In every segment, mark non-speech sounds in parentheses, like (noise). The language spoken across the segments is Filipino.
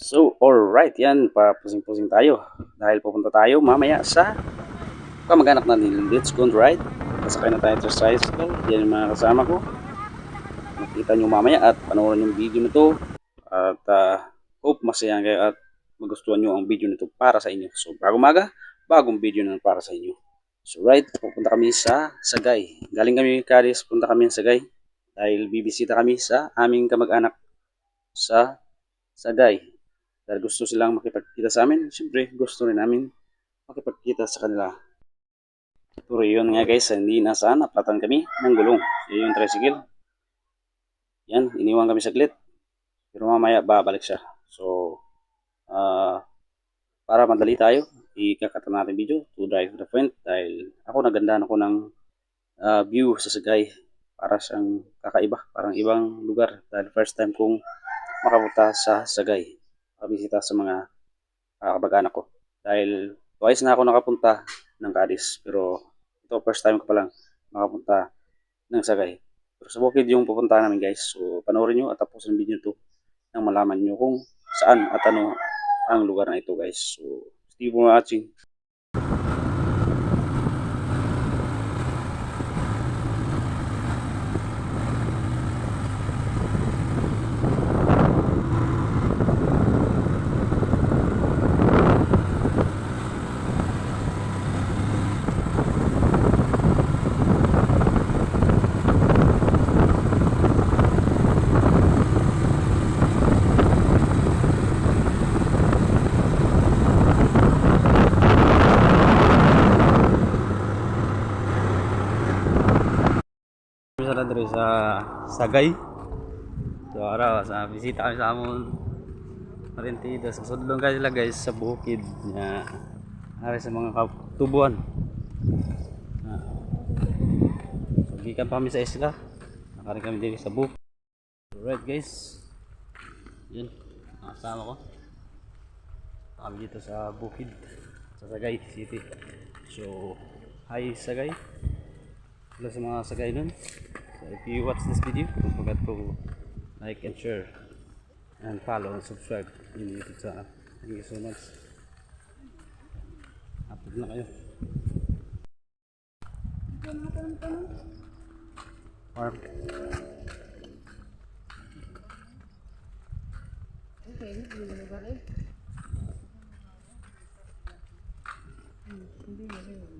So, alright, yan, papusing-pusing tayo. Dahil pupunta tayo mamaya sa kamag-anak natin. Let's go. Kasakay na tayo sa tricycle. Yan yung mga kasama ko. Makita nyo mamaya at panoorin yung video nito. At uh, hope masaya kayo at magustuhan nyo ang video nito para sa inyo. So, bago maga, bagong video na para sa inyo. So, right, pupunta kami sa Sagay. Galing kami, Karis, punta kami sa Sagay. Dahil bibisita kami sa aming kamag-anak sa Sagay. Dahil gusto silang makipagkita sa amin, siyempre gusto rin namin makipagkita sa kanila. Pero yun nga guys, hindi nasaan, naplatan kami ng gulong. Yun yung tricycle. Yan, iniwan kami saglit. Pero mamaya babalik siya. So, ah para madali tayo, ikakata natin video to drive the point dahil ako nagandahan ako ng ah, view sa Sagay para siyang kakaiba, parang ibang lugar dahil first time kong makapunta sa Sagay makabisita sa mga uh, kabag-anak ko. Dahil twice na ako nakapunta ng Cadiz. Pero ito first time ko pa lang makapunta ng Sagay. Pero sa bukid yung pupunta namin guys. So panoorin nyo at tapusin ang video ito nang malaman nyo kung saan at ano ang lugar na ito guys. So stay watching. Na diri sa Sagay. So ara sa bisita kami sa amon Marintida sa sudlong kay sila guys sa bukid nga ari sa mga tubuan. Ah. So gikan pa kami sa isla. Nakari kami diri sa bukid. Alright guys. Yun. Nakasama ko. Kami dito sa bukid. Sa Sagay City. So, hi Sagay. Hello sa mga sagay nun. If you watch this video, don't forget to like and share and follow and subscribe in YouTube channel. Thank you so much. Upload na kayo. Farm. Ah, di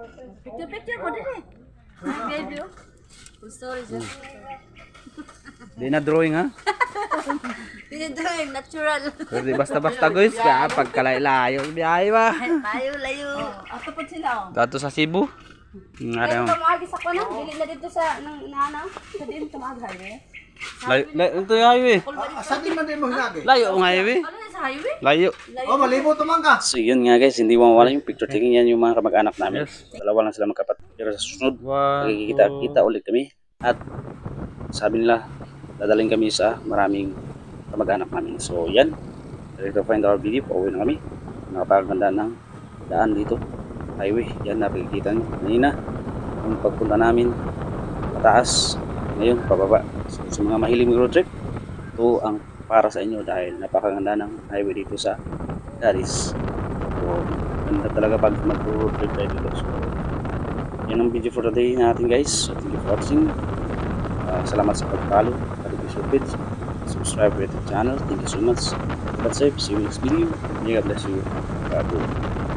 Picture, picture ko din eh. Video. Full story siya. Di na drawing (laughs) ha? Dinidrawing, natural. Pero di basta-basta guys, kaya pagkalay-layo, biyahe ba? Layo, layo. Ato po sila oh. Dato sa Cebu. Nga Ay, raw. tumagi sa kuno, dili na dito sa nang nana. Sa din tumagi highway. Layo, layo, ito yung highway. Saan di man din mo hinagi? Layo ang highway. Highway? Layo. Oh, malibo tumang ka. So yun nga guys, hindi mawala yung picture taking yan yung mga kamag-anak namin. Dalawa lang sila magkapatid. Pero sa susunod, magkikita-kita ulit kami. At sabi nila, dadaling kami sa maraming kamag-anak namin. So yan, ready to find our video. Pauwi na kami. Nakapaganda ng daan dito. Highway. Yan, nakikita nyo. Kanina, yung pagpunta namin, pataas. Ngayon, pababa. So, sa mga mahilig mag-road trip, ito ang para sa inyo dahil napakaganda ng highway dito sa Paris. So, ganda talaga pag mag-road trip tayo dito. So, yan ang video for today natin guys. So, thank you for watching. Uh, salamat sa pag-follow. Pag-episode page. Subscribe to the channel. Thank you so much. That's it. See you next video. May God bless you. God bless.